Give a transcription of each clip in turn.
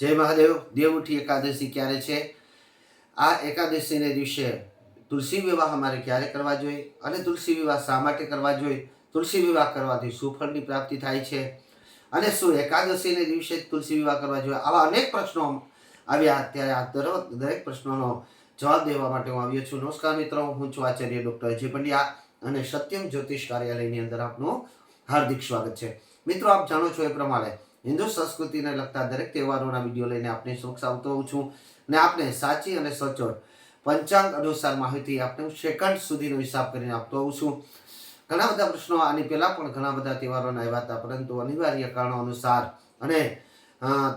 જય મહાદેવ દેવઉઠી એકાદશી ક્યારે છે? આ એકાદશીને દિવસે તુલસી વિવાહ અમારે ક્યારે કરવા જોઈએ? અને તુલસી વિવાહ શા માટે કરવા જોઈએ? તુલસી વિવાહ કરવાથી શું ફળની પ્રાપ્તિ થાય છે? અને શું એકાદશીને દિવસે તુલસી વિવાહ કરવા જોઈએ? આવા અનેક પ્રશ્નો આવ્યા. ત્યારે આ દરેક દરેક પ્રશ્નોનો જવાબ દેવા માટે હું આવ્યો છું. નમસ્કાર મિત્રો, હું છું આચાર્ય ડૉક્ટર અજય પંડ્યા અને સત્યમ જ્યોતિષ કાર્યાલયની અંદર આપનું હાર્દિક સ્વાગત છે. મિત્રો, આપ જાણો છો એ પ્રમાણે હિન્દુ સંસ્કૃતિને લગતા દરેક તહેવારોના વીડિયો લઈને આપની સમક્ષ આવતો હોઉં છું ને આપને સાચી અને સચોટ પંચાંગ અનુસાર માહિતી આપને હું સેકન્ડ સુધીનો હિસાબ કરીને આપતો હોઉં છું. ઘણા બધા પ્રશ્નો આની પહેલાં પણ ઘણા બધા તહેવારોના આવ્યા હતા, પરંતુ અનિવાર્ય કારણો અનુસાર અને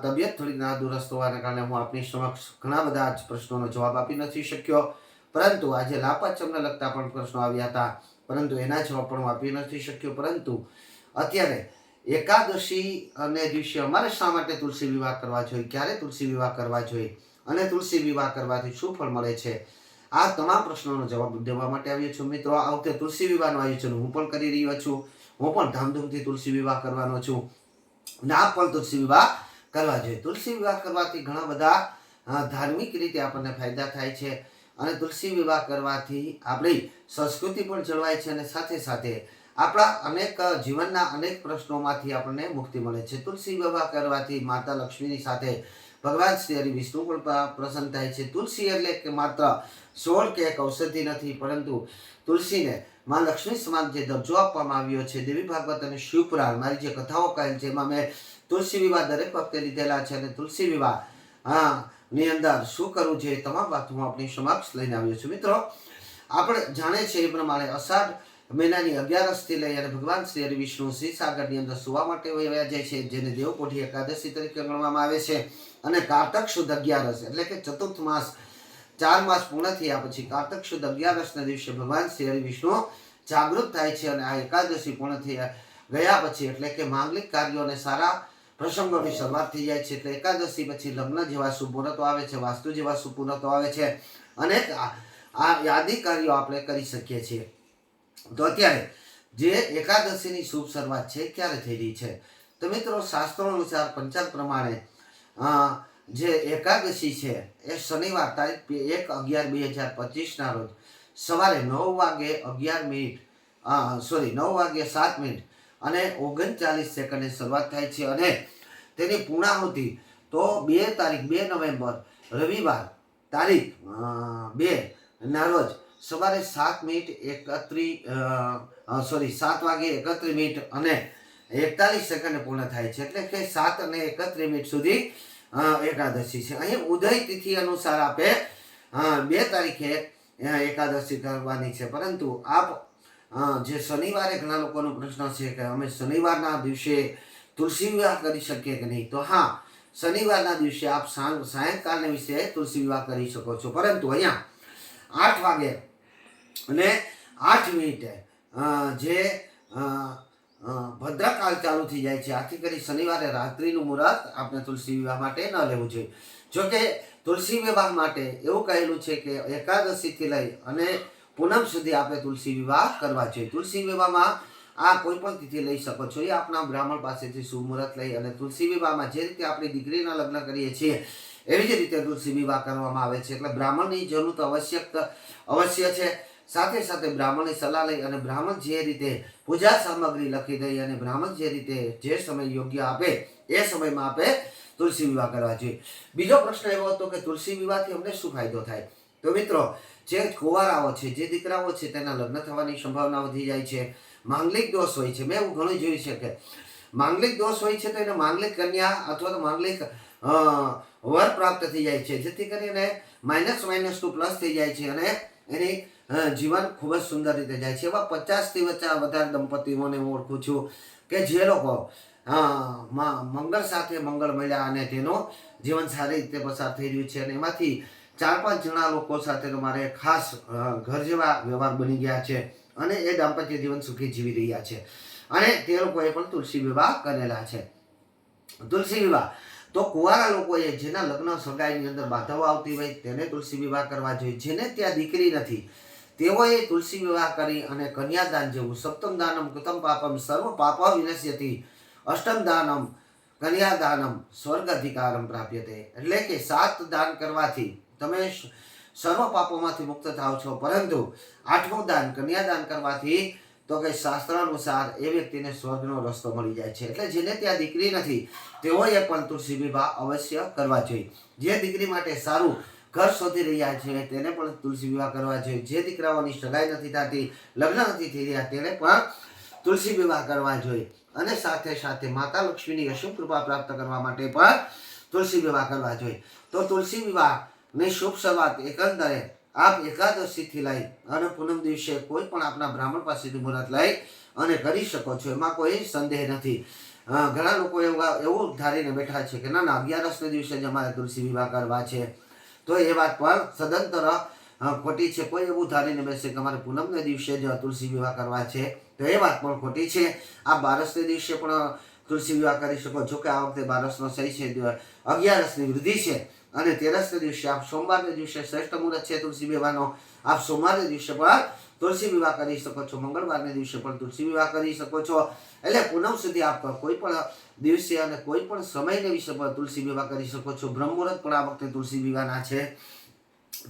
તબિયત થોડી નાદુરસ્ત હોવાને કારણે હું આપની સમક્ષ ઘણા બધા જ પ્રશ્નોનો જવાબ આપી નથી શક્યો. પરંતુ આજે લાપાચમને લગતા પણ પ્રશ્નો આવ્યા હતા, પરંતુ એના જવાબ પણ હું આપી નથી શક્યો. પરંતુ અત્યારે એકાદશી અને દિવસે અમારે શા માટે તુલસી વિવાહ કરવા જોઈએ? ક્યારે તુલસી વિવાહ કરવા જોઈએ? અને તુલસી વિવાહ કરવાથી શું ફળ મળે છે? આ તમામ પ્રશ્નોનો જવાબ દેવા માટે આવ્યો છું. મિત્રો, આ વખતે તુલસી વિવાહનું આયોજન હું પણ કરી રહ્યો છું. હું પણ ધામધૂમથી તુલસી વિવાહ કરવાનો છું. અને આપ પણ તુલસી વિવાહ કરવા જોઈએ. તુલસી વિવાહ કરવાથી ઘણા બધા ધાર્મિક રીતે આપણને ફાયદા થાય છે. અને તુલસી વિવાહ કરવાથી આપણી સંસ્કૃતિ પણ જળવાય છે અને સાથે સાથે આપણા અનેક જીવનના અનેક પ્રશ્નોમાંથી આપણને મુક્તિ મળે છે. તુલસી વિવાહ કરવાથી માતા લક્ષ્મીની સાથે ભગવાન શ્રી હરિ વિષ્ણુ પણ પ્રસન્ન થાય છે. તુલસી એટલે કે માત્ર સોળ કે એક ઔષધિ નથી, પરંતુ તુલસીને માં લક્ષ્મી સમાન જે દરજ્જો આપવામાં આવ્યો છે, દેવી ભાગવત અને શિવપુરાણ મારી જે કથાઓ કહેલ છે, એમાં મેં તુલસી વિવાહ દરેક વખતે લીધેલા છે અને તુલસી વિવાહ, હા, ની અંદર શું કરવું છે એ તમામ વાતો હું આપણી સમક્ષ લઈને આવ્યો છું. મિત્રો, આપણે જાણે છે એ પ્રમાણે અષાઢ મહિનાની અગિયારસથી લઈ અને ભગવાન શ્રી હરિ વિષ્ણુ શ્રી સાગરની અંદર સુવા માટે વયા જાય છે, જેને દેવકોઠી એકાદશી તરીકે ગણવામાં આવે છે અને કારતક શુદ્ધ અગિયારસ, એટલે કે ચતુર્થ માસ, ચાર માસ પૂર્ણ થયા પછી કારતક શુદ્ધ અગિયારસના દિવસે ભગવાન શ્રી હરિ વિષ્ણુ જાગૃત થાય છે અને આ એકાદશી પૂર્ણ થયા ગયા પછી, એટલે કે માંગલિક કાર્યો અને સારા પ્રસંગોની શરૂઆત થઈ જાય છે, એટલે એકાદશી પછી લગ્ન જેવા સુપૂર્ણતો આવે છે, વાસ્તુ જેવા સુપૂર્ણતો આવે છે અને આ યાદી કાર્યો આપણે કરી શકીએ છીએ. તો અત્યારે જે એકાદશીની શુભ શરૂઆત છે, ક્યારે થઈ રહી છે? તો મિત્રો શાસ્ત્રો અનુસાર પંચાંગ પ્રમાણે જે એકાદશી છે, એ શનિવાર તારીખ એક અગિયાર બે હજાર પચીસના રોજ સવારે નવ વાગે અગિયાર મિનિટ સોરી નવ વાગે સાત મિનિટ અને ઓગણચાલીસ સેકન્ડે શરૂઆત થાય છે અને તેની પૂર્ણાહુતિ તો બે તારીખ, બે નવેમ્બર, રવિવાર તારીખ બે ના રોજ સવારે સાત મિનિટ એકત્રીસ સોરી સાત વાગે એકત્રીસ મિનિટ અને એકતાલીસ સેકન્ડ પૂર્ણ થાય છે. એટલે કે સાત અને એકત્રીસ મિનિટ સુધી એકાદશી છે. અહીં ઉદય તિથિ અનુસાર આપે બે તારીખે એકાદશી કરવાની છે. પરંતુ આપ જે શનિવારે ઘણા લોકોનો પ્રશ્ન છે કે અમે શનિવારના દિવસે તુલસી વિવાહ કરી શકીએ કે નહીં? તો હા, શનિવારના દિવસે આપ સાંજ વિશે તુલસી વિવાહ કરી શકો છો. પરંતુ અહીંયા આઠ વાગે અને આઠ મિનિટે જે ભદ્રકાળ ચાલુ થઈ જાય છે. આથી કરી શનિવારે રાત્રિનું મુહૂર્ત આપણે તુલસી વિવાહ માટે ન લેવું જોઈએ. જોકે તુલસી વિવાહ માટે એવું કહેલું છે કે એકાદશીથી લઈ અને પૂનમ સુધી આપણે તુલસી વિવાહ કરવા જોઈએ. તુલસી વિવાહમાં આ કોઈ પણ તિથિ લઈ શકો છો. એ આપણા બ્રાહ્મણ પાસેથી શુભ મુહૂર્ત લઈ અને તુલસી વિવાહમાં જે રીતે આપણી દીકરીના લગ્ન કરીએ છીએ, એવી જ રીતે તુલસી વિવાહ કરવામાં આવે છે. એટલે બ્રાહ્મણની જરૂર તો આવશ્યક અવશ્ય છે. સાથે સાથે બ્રાહ્મણની સલાહ લઈ અને બ્રાહ્મણ જે રીતે પૂજા સામગ્રી લખી દઈ અને બ્રાહ્મણ જે રીતે જે સમય યોગ્ય આપે એ સમયમાં આપે તુલસી વિવાહ કરવા જોઈએ. બીજો પ્રશ્ન એવો હતો કે તુલસી વિવાહથી અમને શું ફાયદો થાય? તો મિત્રો, જે કુંવારાઓ છે, જે દીકરાઓ છે, તેના લગ્ન થવાની સંભાવના વધી જાય છે. માંગલિક દોષ હોય છે. મેં એવું ઘણું જોયું છે કે માંગલિક દોષ હોય છે તો એને માંગલિક કન્યા અથવા તો માંગલિક વર પ્રાપ્ત થઈ જાય છે. જેથી કરીને માઇનસ માઇનસ ટુ પ્લસ થઈ જાય છે અને એની જીવન ખૂબ જ સુંદર રીતે જાય છે. એવા પચાસથી વચ્ચે વધારે દંપતીઓને હું ઓળખું છું કે જે લોકો મંગળ સાથે મંગળ મળ્યા અને તેનું જીવન સારી રીતે પસાર થઈ રહ્યું છે અને એમાંથી ચાર પાંચ જણા લોકો સાથે મારે ખાસ ઘર જેવા વ્યવહાર બની ગયા છે અને એ દાંપત્ય જીવન સુખી જીવી રહ્યા છે. અને તે લોકોએ પણ તુલસી વિવાહ કરેલા છે. તુલસી વિવાહ. તો કુંવારા લોકોએ જેના લગ્ન સગાઈની અંદર બાધાઓ આવતી હોય તેને તુલસી વિવાહ કરવા જોઈએ. જેને ત્યાં દીકરી નથી તેઓએ તુલસી વિવાહ કરી અને કન્યાદાન જેવું સપ્તમ દાનમ, કૃતમ પાપમ, સર્વ પાપ વિનશ્યતિ, અષ્ટમ દાનમ, કન્યાદાનમ, સ્વર્ગ અધિકારમ પ્રાપ્યતે. એટલે કે સાત દાન કરવાથી તમે સર્વ પાપોમાંથી મુક્ત થાવ છો. પરંતુ આઠમું દાન, કન્યાદાન કરવાથી તો કે શાસ્ત્ર અનુસાર એ વ્યક્તિને સ્વર્ગનો રસ્તો મળી જાય છે. એટલે જેને ત્યાં દીકરી નથી, તેઓએ પણ તુલસી વિવાહ અવશ્ય કરવા જોઈએ. જે દીકરી માટે સારું ઘર શોધી રહ્યા છે, તેને પણ તુલસી વિવાહ કરવા જોઈએ જે દીકરાઓની સગાઈ નથી થતી, લગ્ન નથી થઈ રહ્યા, તેને પણ તુલસી વિવાહ કરવા જોઈએ અને સાથે સાથે માતા લક્ષ્મીની અશુભ કૃપા પ્રાપ્ત કરવા માટે પણ તુલસી વિવાહ કરવા જોઈએ તો તુલસી વિવાહની શુભ શરૂઆત એકંદરે આપ એકાદશીથી લઈ અને પૂનમ દિવસે કોઈ પણ આપના બ્રાહ્મણ પાસેથી મુહૂર્ત લઈ અને કરી શકો છો. એમાં કોઈ સંદેહ નથી. ઘણા લોકો એવા, એવું ધારીને બેઠા છે કે ના ના, અગિયારસને દિવસે જ અમારે તુલસી વિવાહ કરવા છે. તો એ વાત પણ સદંતર ખોટી છે. કોઈ એવું ધારીને બેસે કે અમારે પૂનમને દિવસે જ તુલસી વિવાહ કરવા છે, તો એ વાત પણ ખોટી છે. આ બારસને દિવસે પણ તુલસી વિવાહ કરી શકો, જો કે આ વખતે બારસનો સહી છે અગિયારસની વૃદ્ધિ છે. અને તેરસને દિવસે, આપ સોમવારને દિવસે શ્રેષ્ઠ મુહૂર્ત છે તુલસી વિવાહનો. આપ સોમવારને દિવસે પણ તુલસી વિવાહ કરી શકો છો. મંગળવારને દિવસે પણ તુલસી વિવાહ કરી શકો છો. એટલે પૂનમ સુધી આપ કોઈ પણ દિવસે અને કોઈ પણ સમયને વિશે પણ તુલસી વિવાહ કરી શકો છો. બ્રહ્મુહૂર્ત પણ આ વખતે તુલસી વિવાહના છે.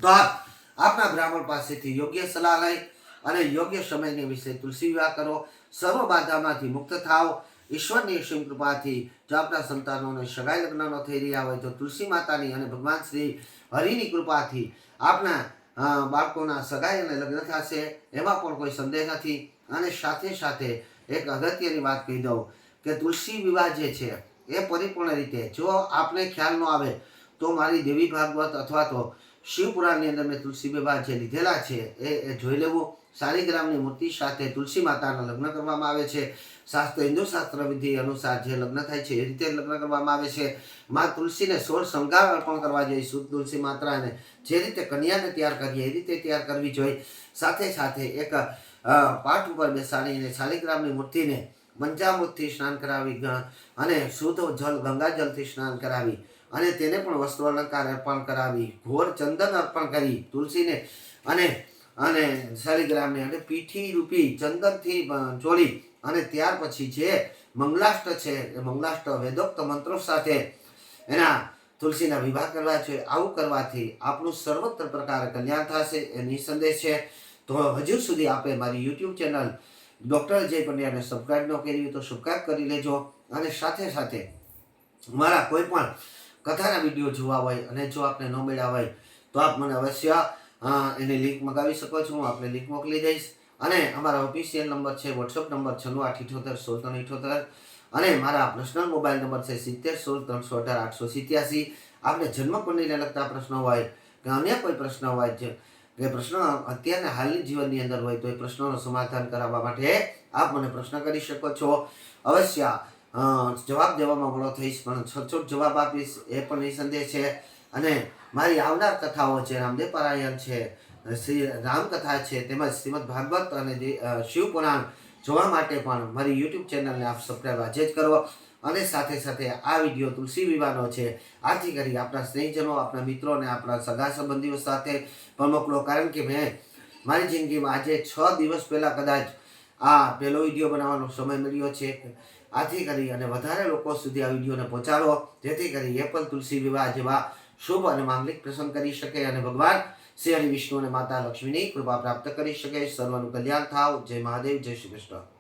તો આપ, આપના બ્રાહ્મણ પાસેથી યોગ્ય સલાહ લઈ અને યોગ્ય સમયને વિશે તુલસી વિવાહ કરો. સર્વ બાધામાંથી મુક્ત થાવ ઈશ્વરની અસીમ કૃપાથી જો આપણા સંતાનોને સગાઈ લગ્નનો થઈ રહ્યા હોય તો તુલસી માતાની અને ભગવાન શ્રી હરિની કૃપાથી આપના બાળકોના સગાઈ અને લગ્ન થશે, એમાં પણ કોઈ સંદેહ નથી. અને સાથે સાથે એક અગત્યની વાત કહી દઉં કે તુલસી વિવાહ જે છે, એ પરિપૂર્ણ રીતે જો આપને ખ્યાલ ન આવે તો મારી દેવી ભાગવત અથવા તો શિવપુરાણની અંદર મેં તુલસી વિવાહ જે લીધેલા છે, એ જોઈ લેવું. શાલિગ્રામની મૂર્તિ સાથે તુલસી માતાના લગ્ન કરવામાં આવે છે. શાસ્ત્ર, હિન્દુ શાસ્ત્ર વિધિ અનુસાર જે લગ્ન થાય છે, એ રીતે લગ્ન કરવામાં આવે છે. માં તુલસીને સોળ શૃંગાર અર્પણ કરવા જોઈએ, શુદ્ધ તુલસી માત્રાને. જે રીતે કન્યાને તૈયાર કરીએ, એ રીતે તૈયાર કરવી જોઈએ. સાથે સાથે એક પાઠ ઉપર બેસાડીને શાલિગ્રામની મૂર્તિને પંચામૃતથી સ્નાન કરાવી અને શુદ્ધ જલ ગંગાજલથી સ્નાન કરાવી. અને તેને પણ વસ્ત્ર અલંકાર અર્પણ કરાવી, ઘોર ચંદન અર્પણ કરી તુલસીને અને અને શાલિગ્રામને અને પીઠી રૂપી ચંદનથી જોડી અને ત્યાર પછી જે મંગલાષ્ટ છે, એ મંગલાષ્ટ વેદોક્ત મંત્રો સાથે એના તુલસીના વિવાહ કરવા છે, આવું કરવાથી આપણું સર્વત્ર પ્રકાર કલ્યાણ થશે એ નિસંદેહ છે. તો હજુ સુધી આપણે મારી યુટ્યુબ ચેનલ ડૉક્ટર જય પંડ્યાને સબસ્ક્રાઈબ ન કરી તો સબસ્ક્રાઈબ કરી લેજો અને સાથે સાથે મારા કોઈ પણ કથાના વીડિયો જોવા હોય અને જો આપને ન મળ્યા હોય, તો આપ મને અવશ્ય એની લિંક મગાવી શકો છો. હું આપને લિંક મોકલી દઈશ. અને અમારા ઓફિશિયલ નંબર છે વોટ્સઅપ નંબર છન્નું આઠ ઇઠોતેર સોળ ત્રણ ઇઠોતેર. અને મારા પર્સનલ મોબાઈલ નંબર છે, સિત્તેર, સોળ, ત્રણસો અઢાર, આઠસો સિત્યાસી. આપને જન્મ કુંડલીને લગતા પ્રશ્નો હોય કે અન્ય કોઈ પ્રશ્ન હોય છે કે પ્રશ્ન અત્યારના હાલની જીવનની અંદર હોય, તો એ પ્રશ્નોનું સમાધાન કરાવવા માટે આપ મને પ્રશ્ન કરી શકો છો. અવશ્ય જવાબ દેવામાં મોડો થઈશ, પણ સચોટ જવાબ આપીશ એ પણ નિસંદેહ છે. અને મારી આવનાર કથાઓ છે રામદેવ પારાયણ છે, શ્રી રામકથા છે, તેમજ શ્રીમદ ભાગવત અને શિવપુરાણ જોવા માટે પણ મારી યુટ્યુબ ચેનલને આપ સબસ્ક્રાઈબ આજે જ કરો. અને સાથે સાથે આ વીડિયો તુલસી વિવાહનો છે. આથી કરી આપણા સ્નેહીજનો આપણા મિત્રો અને આપણા સગા સંબંધીઓ સાથે પણ મોકલો. કારણ કે મેં મારી જિંદગીમાં આજે છ દિવસ પહેલાં કદાચ આ પહેલો વીડિયો બનાવવાનો સમય મળ્યો છે. આથી કરી અને વધારે લોકો સુધી આ વિડીયોને પહોંચાડો. જેથી કરી એ પણ તુલસી વિવાહ જેવા શુભ અને માંગલિક પ્રસંગ કરી શકે અને ભગવાન શ્રી હરિ વિષ્ણુ અને માતા લક્ષ્મીની કૃપા પ્રાપ્ત કરી શકે. સર્વનું કલ્યાણ થાવ. જય મહાદેવ, જય શ્રી કૃષ્ણ.